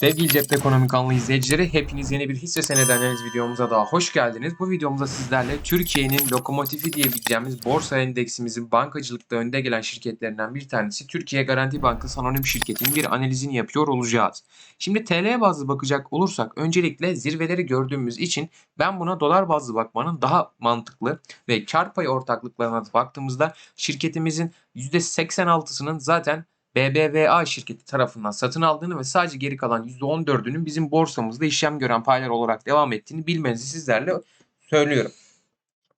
Sevgili Cepte Ekonomi kanalı izleyicileri hepiniz yeni bir hisse senedi analiz videomuza daha hoş geldiniz. Bu videomuzda sizlerle Türkiye'nin lokomotifi diyebileceğimiz borsa endeksimizin bankacılıkta önde gelen şirketlerinden bir tanesi Türkiye Garanti Bankası Anonim Şirketi'nin bir analizini yapıyor olacağız. Şimdi TL bazlı bakacak olursak öncelikle zirveleri gördüğümüz için ben buna dolar bazlı bakmanın daha mantıklı ve kar payı ortaklıklarına baktığımızda şirketimizin %86'sının zaten BBVA şirketi tarafından satın aldığını ve sadece geri kalan %14'ünün bizim borsamızda işlem gören paylar olarak devam ettiğini bilmenizi sizlerle söylüyorum.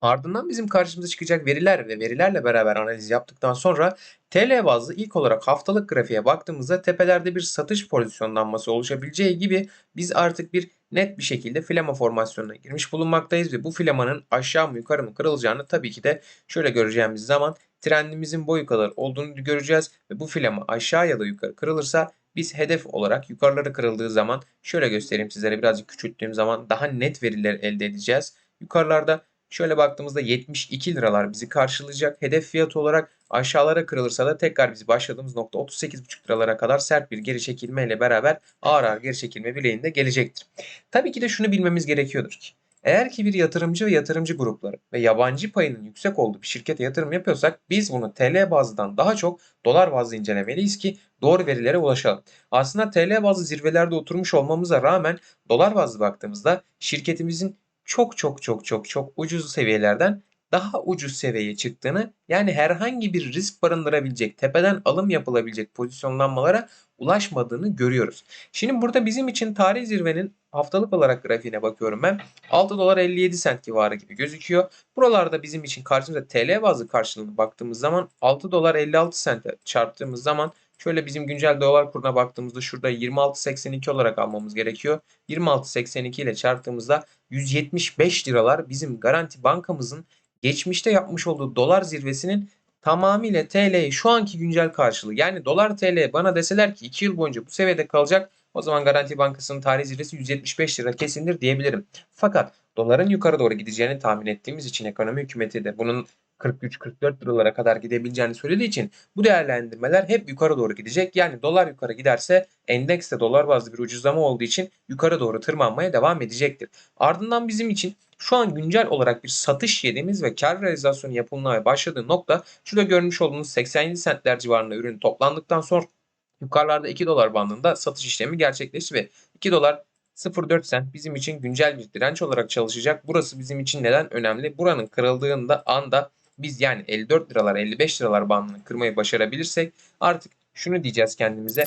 Ardından bizim karşımıza çıkacak veriler ve verilerle beraber analiz yaptıktan sonra TL bazlı ilk olarak haftalık grafiğe baktığımızda tepelerde bir satış pozisyonlanması oluşabileceği gibi biz artık bir net bir şekilde flama formasyonuna girmiş bulunmaktayız ve bu flamanın aşağı mı yukarı mı kırılacağını tabii ki de şöyle göreceğimiz zaman trendimizin boyu kadar olduğunu göreceğiz ve bu flama aşağı ya da yukarı kırılırsa biz hedef olarak yukarıları kırıldığı zaman şöyle göstereyim sizlere birazcık küçülttüğüm zaman daha net veriler elde edeceğiz. Yukarılarda şöyle baktığımızda 72 liralar bizi karşılayacak. Hedef fiyatı olarak aşağılara kırılırsa da tekrar biz başladığımız nokta 38,5 liralara kadar sert bir geri çekilme ile beraber ağır ağır geri çekilme bileğinde gelecektir. Tabii ki de şunu bilmemiz gerekiyordur ki eğer ki bir yatırımcı ve yatırımcı grupları ve yabancı payının yüksek olduğu bir şirkete yatırım yapıyorsak biz bunu TL bazından daha çok dolar bazlı incelemeliyiz ki doğru verilere ulaşalım. Aslında TL bazlı zirvelerde oturmuş olmamıza rağmen dolar bazlı baktığımızda şirketimizin çok çok çok çok çok ucuz seviyelerden daha ucuz seviyeye çıktığını yani herhangi bir risk barındırabilecek, tepeden alım yapılabilecek pozisyonlanmalara ulaşmadığını görüyoruz. Şimdi burada bizim için tarih zirvenin haftalık olarak grafiğine bakıyorum ben. 6 dolar 57 sent civarı gibi gözüküyor. Buralarda bizim için karşımıza TL bazlı karşılığına baktığımız zaman 6 dolar 56 sente çarptığımız zaman şöyle bizim güncel dolar kuruna baktığımızda şurada 26.82 olarak almamız gerekiyor. 26.82 ile çarptığımızda 175 liralar bizim Garanti Bankamızın geçmişte yapmış olduğu dolar zirvesinin tamamıyla TL'yi şu anki güncel karşılığı. Yani dolar TL bana deseler ki 2 yıl boyunca bu seviyede kalacak o zaman Garanti Bankası'nın tarih zirvesi 175 lira kesindir diyebilirim. Fakat doların yukarı doğru gideceğini tahmin ettiğimiz için ekonomi hükümeti de bunun 43-44 liralara kadar gidebileceğini söylediği için bu değerlendirmeler hep yukarı doğru gidecek. Yani dolar yukarı giderse endeks de dolar bazlı bir ucuzlama olduğu için yukarı doğru tırmanmaya devam edecektir. Ardından bizim için şu an güncel olarak bir satış yediğimiz ve kar realizasyonu yapılmaya başladığı nokta şurada görmüş olduğunuz 87 centler civarında ürün toplandıktan sonra yukarılarda 2 dolar bandında satış işlemi gerçekleşti ve 2 dolar 0.4 cent bizim için güncel bir direnç olarak çalışacak. Burası bizim için neden önemli? Buranın kırıldığında anda biz yani 54 liralar 55 liralar bandını kırmayı başarabilirsek artık şunu diyeceğiz kendimize.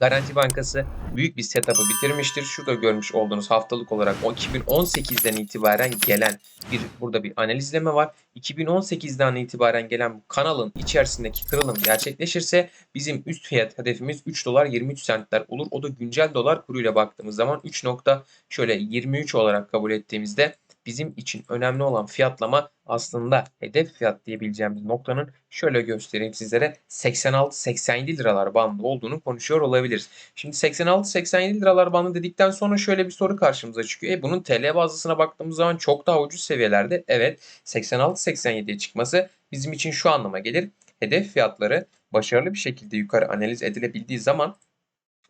Garanti Bankası büyük bir setup'ı bitirmiştir. Şurada görmüş olduğunuz haftalık olarak o 2018'den itibaren gelen bir burada bir analizleme var. 2018'den itibaren gelen bu kanalın içerisindeki kırılım gerçekleşirse bizim üst fiyat hedefimiz 3 dolar 23 centler olur. O da güncel dolar kuruyla baktığımız zaman 3 nokta şöyle 23 olarak kabul ettiğimizde bizim için önemli olan fiyatlama aslında hedef fiyat diyebileceğimiz noktanın şöyle göstereyim sizlere 86-87 liralar bandı olduğunu konuşuyor olabiliriz. Şimdi 86-87 liralar bandı dedikten sonra şöyle bir soru karşımıza çıkıyor. E bunun TL bazlısına baktığımız zaman çok daha ucuz seviyelerde. Evet 86-87'ye çıkması bizim için şu anlama gelir. Hedef fiyatları başarılı bir şekilde yukarı analiz edilebildiği zaman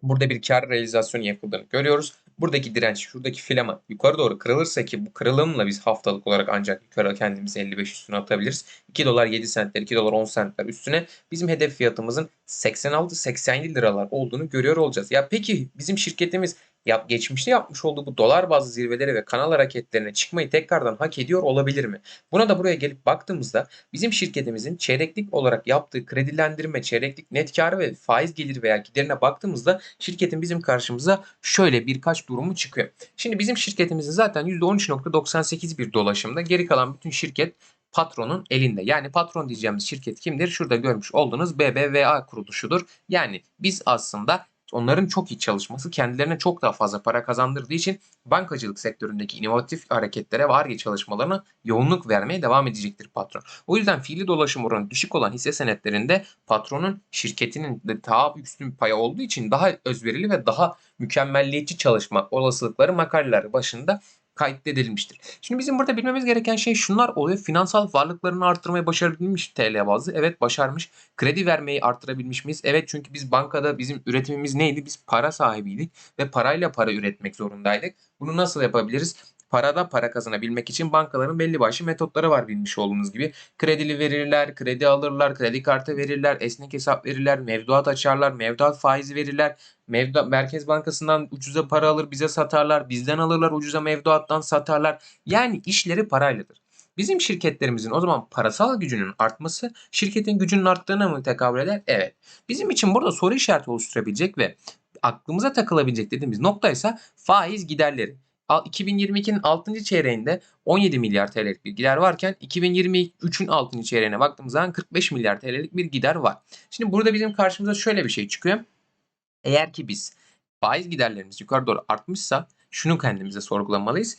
burada bir kar realizasyonu yapıldığını görüyoruz. Buradaki direnç, şuradaki filama yukarı doğru kırılırsa ki bu kırılımla biz haftalık olarak ancak yukarı kendimizi 55 üstüne atabiliriz. 2 dolar 7 centler, 2 dolar 10 centler üstüne bizim hedef fiyatımızın 86-87 liralar olduğunu görüyor olacağız. Ya peki bizim şirketimiz yap, geçmişte yapmış olduğu bu dolar bazlı zirveleri ve kanal hareketlerine çıkmayı tekrardan hak ediyor olabilir mi? Buna da buraya gelip baktığımızda bizim şirketimizin çeyreklik olarak yaptığı kredilendirme, çeyreklik net karı ve faiz gelir veya giderine baktığımızda şirketin bizim karşımıza şöyle birkaç durumu çıkıyor. Şimdi bizim şirketimizin zaten %13.98 bir dolaşımda geri kalan bütün şirket patronun elinde. Yani patron diyeceğimiz şirket kimdir? Şurada görmüş olduğunuz BBVA kuruluşudur. Yani biz aslında onların çok iyi çalışması kendilerine çok daha fazla para kazandırdığı için bankacılık sektöründeki inovatif hareketlere ve ARGE çalışmalarına yoğunluk vermeye devam edecektir patron. O yüzden fiili dolaşım oranı düşük olan hisse senetlerinde patronun şirketinin de daha üstün paya olduğu için daha özverili ve daha mükemmelliyetçi çalışma olasılıkları makaleler başında kaydedilmiştir. Şimdi bizim burada bilmemiz gereken şey şunlar oluyor. Finansal varlıklarını arttırmayı başarabilmiş TL bazlı. Evet başarmış. Kredi vermeyi arttırabilmiş miyiz? Evet çünkü biz bankada bizim üretimimiz neydi? Biz para sahibiydik ve parayla para üretmek zorundaydık. Bunu nasıl yapabiliriz? Parada para kazanabilmek için bankaların belli başlı metotları var bilmiş olduğunuz gibi. Kredili verirler, kredi alırlar, kredi kartı verirler, esnek hesap verirler, mevduat açarlar, mevduat faizi verirler. Mevduat, Merkez Bankası'ndan ucuza para alır bize satarlar, bizden alırlar ucuza mevduattan satarlar. Yani işleri parayladır. Bizim şirketlerimizin o zaman parasal gücünün artması şirketin gücünün arttığına mı tekabül eder? Evet. Bizim için burada soru işareti oluşturabilecek ve aklımıza takılabilecek dediğimiz nokta ise faiz giderleri. 2022'nin 6. çeyreğinde 17 milyar TL'lik bir gider varken 2023'ün 6. çeyreğine baktığımız zaman 45 milyar TL'lik bir gider var. Şimdi burada bizim karşımıza şöyle bir şey çıkıyor. Eğer ki biz faiz giderlerimiz yukarı doğru artmışsa şunu kendimize sorgulamalıyız.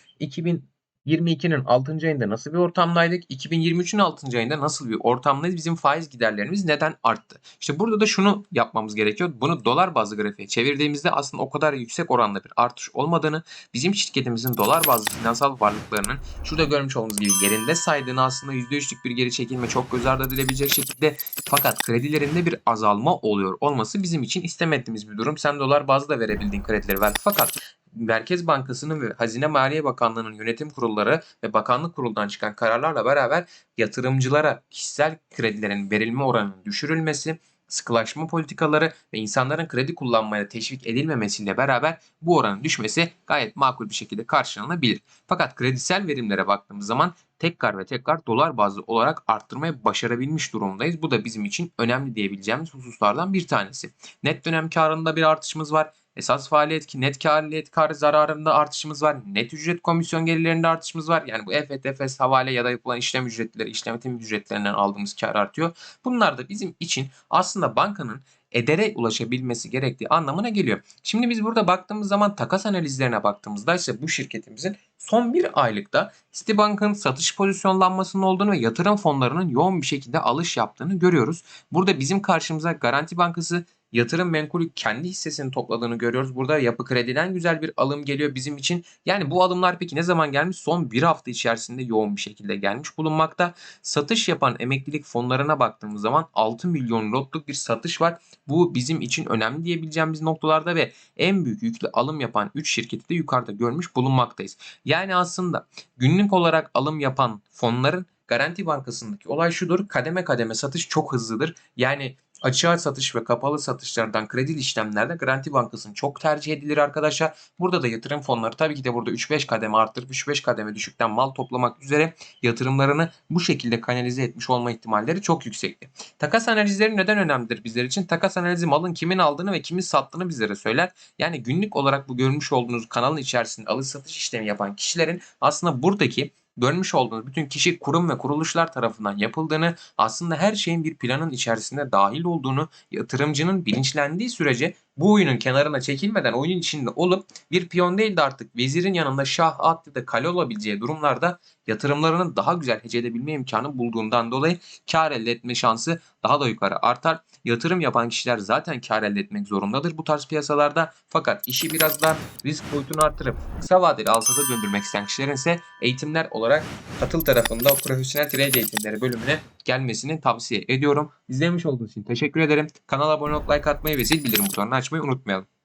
2022'nin 6. ayında nasıl bir ortamdaydık? 2023'ün 6. ayında nasıl bir ortamdayız? Bizim faiz giderlerimiz neden arttı? İşte burada da şunu yapmamız gerekiyor. Bunu dolar bazlı grafiğe çevirdiğimizde aslında o kadar yüksek oranda bir artış olmadığını, bizim şirketimizin dolar bazlı finansal varlıklarının şurada görmüş olduğunuz gibi yerinde saydığını aslında %3'lük bir geri çekilme çok göz ardı edilebilecek şekilde fakat kredilerinde bir azalma oluyor olması bizim için istemediğimiz bir durum. Sen dolar bazlı da verebildiğin kredileri ver. Fakat Merkez Bankası'nın ve Hazine Maliye Bakanlığı'nın yönetim kurulları ve bakanlık kurulundan çıkan kararlarla beraber yatırımcılara kişisel kredilerin verilme oranının düşürülmesi, sıkılaşma politikaları ve insanların kredi kullanmaya teşvik edilmemesiyle beraber bu oranın düşmesi gayet makul bir şekilde karşılanabilir. Fakat kredisel verimlere baktığımız zaman tekrar ve tekrar dolar bazlı olarak arttırmayı başarabilmiş durumdayız. Bu da bizim için önemli diyebileceğimiz hususlardan bir tanesi. Net dönem karında bir artışımız var. Esas faaliyet ki net karliyet kar zararında artışımız var. Net ücret komisyon gelirlerinde artışımız var. Yani bu FTFS havale ya da yapılan işlem ücretleri, işlem ücretlerinden aldığımız kar artıyor. Bunlar da bizim için aslında bankanın edere ulaşabilmesi gerektiği anlamına geliyor. Şimdi biz burada baktığımız zaman takas analizlerine baktığımızda ise bu şirketimizin son bir aylıkta Citibank'ın satış pozisyonlanmasının olduğunu ve yatırım fonlarının yoğun bir şekilde alış yaptığını görüyoruz. Burada bizim karşımıza Garanti Bankası yatırım menkulü kendi hissesini topladığını görüyoruz. Burada yapı krediden güzel bir alım geliyor bizim için. Yani bu alımlar peki ne zaman gelmiş? Son bir hafta içerisinde yoğun bir şekilde gelmiş bulunmakta. Satış yapan emeklilik fonlarına baktığımız zaman 6 milyon lotluk bir satış var. Bu bizim için önemli diyebileceğimiz noktalarda ve en büyük yüklü alım yapan 3 şirketi de yukarıda görmüş bulunmaktayız. Yani aslında günlük olarak alım yapan fonların Garanti Bankası'ndaki olay şudur. Kademe kademe satış çok hızlıdır. Yani açığa satış ve kapalı satışlardan kredi işlemlerde Garanti Bankası'nın çok tercih edilir arkadaşlar. Burada da yatırım fonları tabii ki de burada 3-5 kademe arttırıp 3-5 kademe düşükten mal toplamak üzere yatırımlarını bu şekilde kanalize etmiş olma ihtimalleri çok yüksekti. Takas analizleri neden önemlidir bizler için? Takas analizi malın kimin aldığını ve kimin sattığını bizlere söyler. Yani günlük olarak bu görmüş olduğunuz kanalın içerisinde alış satış işlemi yapan kişilerin aslında buradaki görmüş olduğunuz bütün kişi, kurum ve kuruluşlar tarafından yapıldığını, aslında her şeyin bir planın içerisinde dahil olduğunu, yatırımcının bilinçlendiği sürece bu oyunun kenarına çekilmeden oyunun içinde olup bir piyon değil de artık vezirin yanında şah, at ya da kale olabileceği durumlarda yatırımlarını daha güzel hece edebilme imkanı bulduğundan dolayı kar elde etme şansı daha da yukarı artar. Yatırım yapan kişiler zaten kar elde etmek zorundadır bu tarz piyasalarda. Fakat işi biraz da risk boyutunu arttırıp kısa vadeli alsata döndürmek isteyen kişilerin ise eğitimler olarak katıl tarafında profesyonel trade eğitimleri bölümüne gelmesini tavsiye ediyorum. İzlemiş olduğunuz için teşekkür ederim. Kanala abone olup like atmayı ve zil bildirim butonunu açmayı konuşmayı unutmayalım.